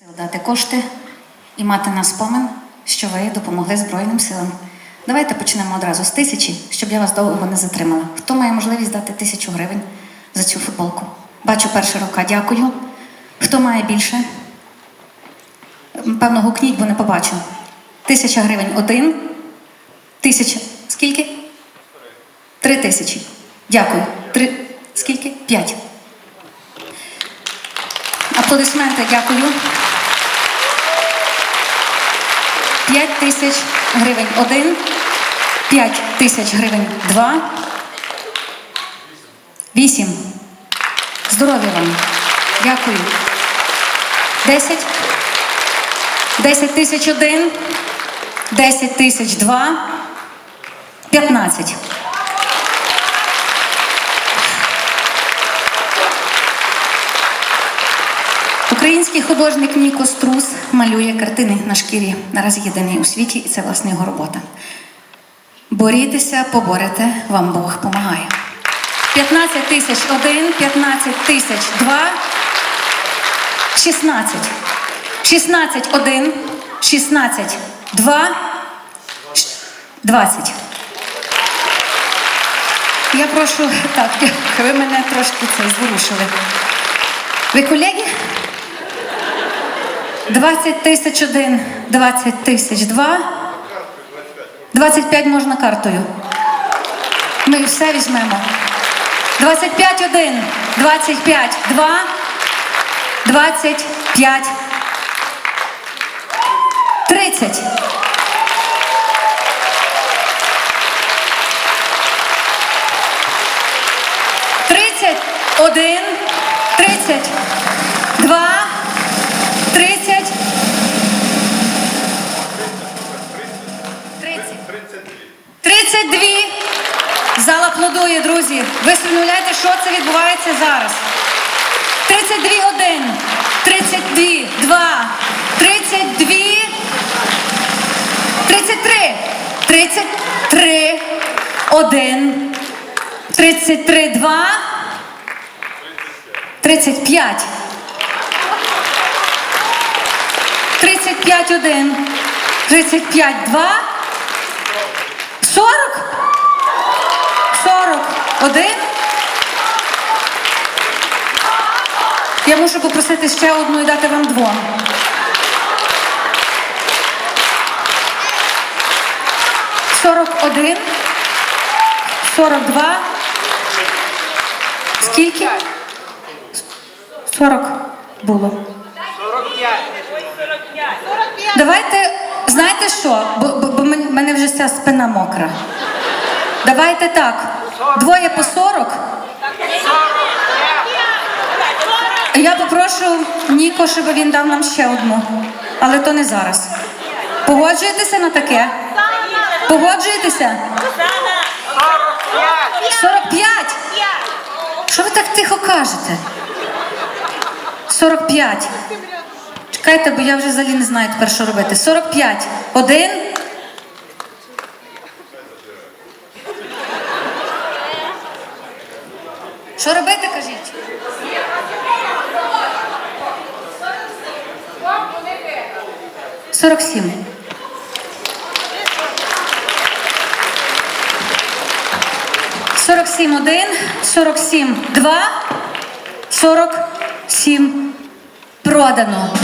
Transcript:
сил дати кошти і мати на спомин, що ви допомогли Збройним силам. Давайте почнемо одразу з тисячі, щоб я вас довго не затримала. Хто має можливість дати тисячу гривень за цю футболку? Бачу перша рука, дякую. Хто має більше? Певно, гукніть, бо не побачу. Тисяча гривень один. Тисяча. Скільки? Три тисячі. Дякую. Три. Скільки? П'ять. Аплодисменти, дякую. П'ять тисяч гривень один. П'ять тисяч гривень два. Вісім. Здоров'я вам. Дякую. Десять. Десять тисяч один. Десять тисяч два. П'ятнадцять. Український художник Ніко Струс малює картини на шкірі. Наразі єдиний у світі, і це власне його робота. Борітеся, поборете, вам Бог помагає. 15 тисяч один, 15 тисяч два, 16. 16 один, 16 два, 20. Я прошу, так, ви мене трошки це зворушили. Ви колеги? 20 тисяч один, 20 тисяч два. 25 можна картою. Ми все візьмемо. 25 один, 25 два, 25 30. Тридцять один, Зал друзі. Ви усвідомляєте, що це відбувається зараз. 32 один, 32, два, 32, 33, 33, один, 33, два, 35. 35 один, 35 два, 40, 41. Я мушу попросити ще одну і дати вам двом. Сорок один, сорок два. Скільки? Сорок було. Давайте, знаєте що? Бо, бо, бо мене вже вся спина мокра. Давайте так. Двоє по 40. Я попрошу Ніко, щоб він дав нам ще одну. Але то не зараз. Погоджуєтеся на таке? Погоджуєтеся? 45. Що ви так тихо кажете? 45. Чекайте, бо я вже взагалі не знаю тепер, що робити. 45. Один. Що робити, кажіть? Сорок сім. Сорок сім один, сорок сім два, сорок сім продано.